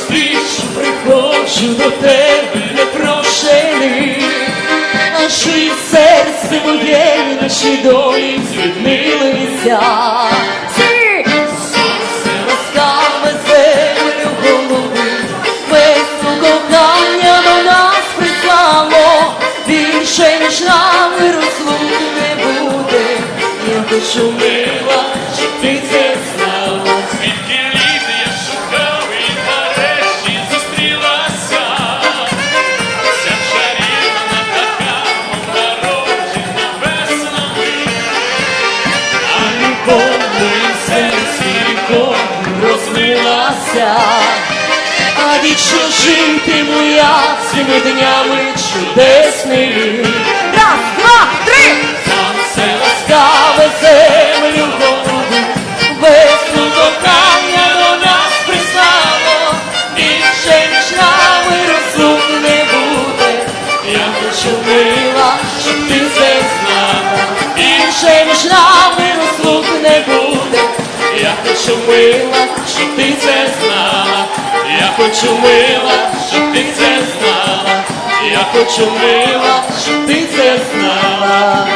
зустріч приходжу до тебе не непрошений, нашої серце моє, наші долі звільнилися. Сонце ласкаве землю голови, до нас прислало, більше ніж нами розлуки не буде. Я хочу мила, щоб ти це серці рікою розлилася, а вічно жити моя цими днями чудесними. Мила, щоб ти це знала. Я хочу мила, щоб ти це знала. Я хочу мила, щоб ти це знала.